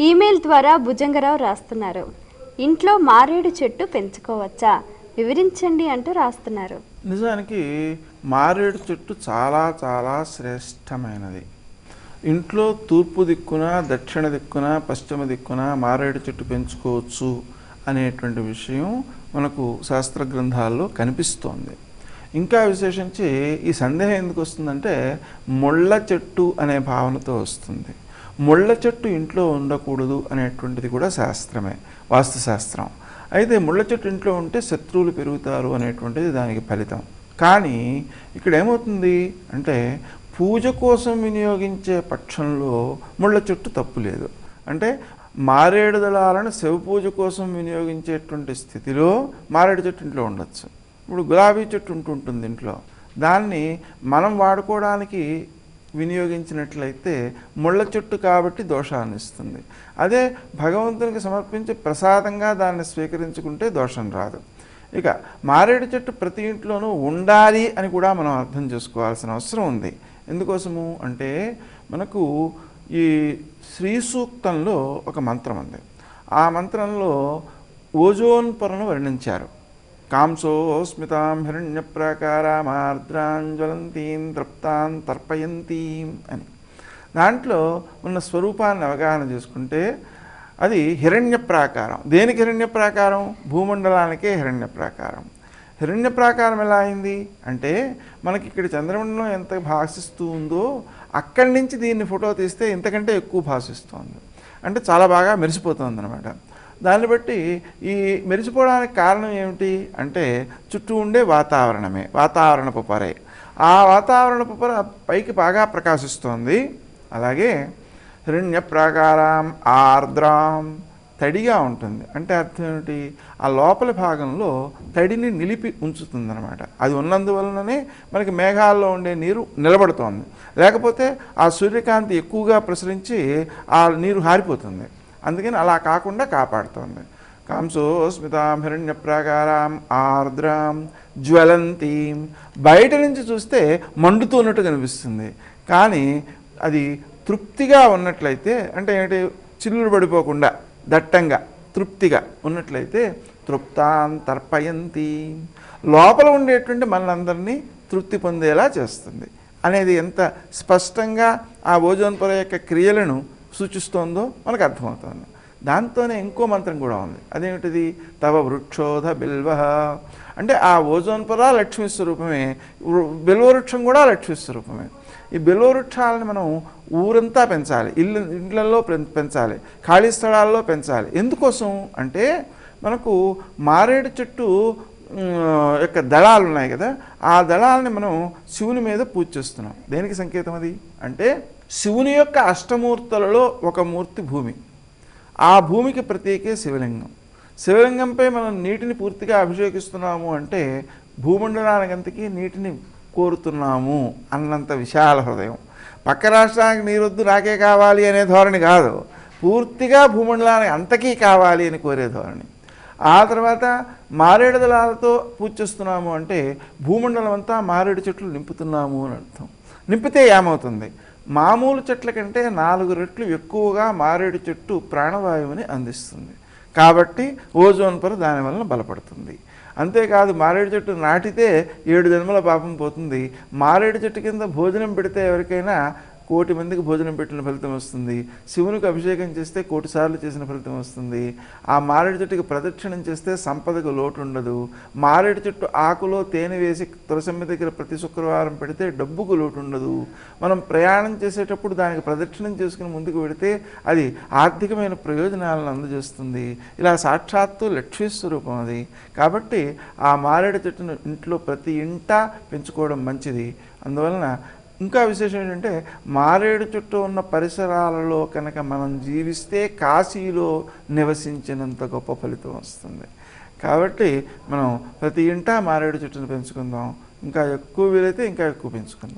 Email ద్వారా భుజంగరావు రాస్తున్నారు. ఇంట్లో మారేడు చెట్టు పెంచుకోవచ్చా? వివరించండి అంటూ రాస్తున్నారు. నిజానికి మారేడు చెట్టు చాలా చాలా శ్రేష్టమైనది. ఇంట్లో తూర్పు దిక్కున దక్షిణ దిక్కున పశ్చిమ దిక్కున మారేడు చెట్టు పెంచుకోవచ్చు అనేటువంటి విషయం మనకు శాస్త్ర గ్రంథాల్లో కనిపిస్తోంది. ఇంకా విశేషించి ఈ సందేహం ఎందుకు వస్తుందంటే ముళ్ళ చెట్టు అనే భావనతో వస్తుంది. ముళ్ళ చెట్టు ఇంట్లో ఉండకూడదు అనేటువంటిది కూడా శాస్త్రమే వాస్తుశాస్త్రం. అయితే ముళ్ళ చెట్టు ఇంట్లో ఉంటే శత్రువులు పెరుగుతారు అనేటువంటిది దానికి ఫలితం. కానీ ఇక్కడ ఏమవుతుంది అంటే పూజ కోసం వినియోగించే పక్షంలో ముళ్ళ చెట్టు తప్పు లేదు. అంటే మారేడు దళాలను శివ పూజ కోసం వినియోగించేటువంటి స్థితిలో మారేడు చెట్టు ఇంట్లో ఉండొచ్చు. ఇప్పుడు గులాబీ చెట్టు ఉంటుంటుంది ఇంట్లో. దాన్ని మనం వాడుకోవడానికి వినియోగించినట్లయితే ముళ్ళ చెట్టు కాబట్టి దోషాన్ని ఇస్తుంది. అదే భగవంతునికి సమర్పించి ప్రసాదంగా దాన్ని స్వీకరించుకుంటే దోషం రాదు. ఇక మారేడు చెట్టు ప్రతి ఇంట్లోనూ ఉండాలి అని కూడా మనం అర్థం చేసుకోవాల్సిన అవసరం ఉంది. ఎందుకోసము? అంటే మనకు ఈ శ్రీ సూక్తంలో ఒక మంత్రం ఉంది. ఆ మంత్రంలో ఓజోన్ పొరను వర్ణించారు. కాంసో స్మితాం హిరణ్య ప్రాకారామార్ద్రాంజ్వలంతీం తృప్తాం తర్పయంతీం అని. దాంట్లో ఉన్న స్వరూపాన్ని అవగాహన చేసుకుంటే అది హిరణ్య ప్రాకారం దేనికి హిరణ్య ప్రాకారం భూమండలానికే హిరణ్య ప్రాకారం హిరణ్య ప్రాకారం ఎలా అయింది? అంటే మనకి ఇక్కడ చంద్రమండలం ఎంత భాషిస్తూ ఉందో అక్కడి నుంచి దీన్ని ఫోటో తీస్తే ఇంతకంటే ఎక్కువ భాషిస్తోంది. అంటే చాలా బాగా మెరిసిపోతుంది అనమాట దాన్ని బట్టి ఈ మెరిసిపోవడానికి కారణం ఏమిటి అంటే చుట్టూ ఉండే వాతావరణమే వాతావరణపు పొరే ఆ వాతావరణపు పొర పైకి బాగా ప్రకాశిస్తోంది. అలాగే హిరణ్య ప్రాకారం ఆర్ద్రాం తడిగా ఉంటుంది. అంటే అర్థం ఏమిటి? ఆ లోపల భాగంలో తడిని నిలిపి ఉంచుతుందన్నమాట. అది ఉన్నందువలననే మనకి మేఘాల్లో ఉండే నీరు నిలబడుతోంది. లేకపోతే ఆ సూర్యకాంతి ఎక్కువగా ప్రసరించి ఆ నీరు హారిపోతుంది. అందుకని అలా కాకుండా కాపాడుతోంది. కాంసోస్మితాం హిరణ్య ప్రాకారాం ఆర్ద్రాం జ్వలంతీం. బయట నుంచి చూస్తే మండుతున్నట్టు కనిపిస్తుంది. కానీ అది తృప్తిగా ఉన్నట్లయితే అంటే ఏంటి చిల్లులు పడిపోకుండా దట్టంగా తృప్తిగా ఉన్నట్లయితే తృప్తాం తర్పయంతి. లోపల ఉండేటువంటి మనందరినీ తృప్తి పొందేలా చేస్తుంది. అనేది ఎంత స్పష్టంగా ఆ ఓజోన్ పొర యొక్క క్రియలను సూచిస్తోందో మనకు అర్థమవుతుంది దాంతోనే ఇంకో మంత్రం కూడా ఉంది. అదేమిటిది తవ వృక్షోధ బిల్వ. అంటే ఆ ఓజోన్ పొర లక్ష్మీ స్వరూపమే. బిల్వవృక్షం కూడా లక్ష్మీ స్వరూపమే. ఈ బిల్వవృక్షాలను మనం ఊరంతా పెంచాలి. ఇల్లు ఇండ్లలో పెం- పెంచాలి. ఖాళీ స్థలాల్లో పెంచాలి. ఎందుకోసం? అంటే మనకు మారేడు చెట్టు యొక్క దళాలు ఉన్నాయి కదా. ఆ దళాలని మనం శివుని మీద పూజ చేస్తున్నాం. దేనికి సంకేతం అది? అంటే శివుని యొక్క అష్టమూర్తులలో ఒక మూర్తి భూమి. ఆ భూమికి ప్రతీకే శివలింగం. శివలింగంపై మనం నీటిని పూర్తిగా అభిషేకిస్తున్నాము అంటే భూమండలానికంతకీ నీటిని కోరుతున్నాము అన్నంత విశాల హృదయం. పక్క రాష్ట్రానికి నీరొద్దు నాకే కావాలి అనే ధోరణి కాదు. పూర్తిగా భూమండలానికి అంతకీ కావాలి అని కోరే ధోరణి. ఆ తర్వాత మారేడు దళాలతో పూజ చేస్తున్నాము అంటే భూమండలం అంతా మారేడు చెట్లు నింపుతున్నాము అని అర్థం. నింపితే ఏమవుతుంది? మామూలు చెట్ల కంటే నాలుగు రెట్లు ఎక్కువగా మారేడు చెట్టు ప్రాణవాయువుని అందిస్తుంది. కాబట్టి ఓజోన్ పొర దానివలన బలపడుతుంది. అంతేకాదు మారేడు చెట్టు నాటితే ఏడు జన్మల పాపం పోతుంది. మారేడు చెట్టు కింద భోజనం పెడితే ఎవరికైనా కోటి మందికి భోజనం పెట్టిన ఫలితం వస్తుంది. శివునికి అభిషేకం చేస్తే కోటి సార్లు చేసిన ఫలితం వస్తుంది. ఆ మారేడు చెట్టుకి ప్రదక్షిణం చేస్తే సంపదకు లోటు ఉండదు. మారేడు చెట్టు ఆకులో తేనె వేసి తులసమ్మ దగ్గర ప్రతి శుక్రవారం పెడితే డబ్బుకు లోటు ఉండదు. మనం ప్రయాణం చేసేటప్పుడు దానికి ప్రదక్షిణం చేసుకుని ముందుకు పెడితే అది ఆర్థికమైన ప్రయోజనాలను అందజేస్తుంది. ఇలా సాక్షాత్తు లక్ష్మీ స్వరూపం అది. కాబట్టి ఆ మారేడు చెట్టును ఇంట్లో ప్రతి ఇంట పెంచుకోవడం మంచిది. అందువలన ఇంకా విశేషం ఏంటంటే మారేడు చుట్టూ ఉన్న పరిసరాలలో కనుక మనం జీవిస్తే కాశీలో నివసించినంత గొప్ప ఫలితం వస్తుంది. కాబట్టి మనం ప్రతి ఇంటా మారేడు చెట్టును పెంచుకుందాం ఇంకా ఎక్కువ వీలైతే ఇంకా ఎక్కువ పెంచుకుందాం.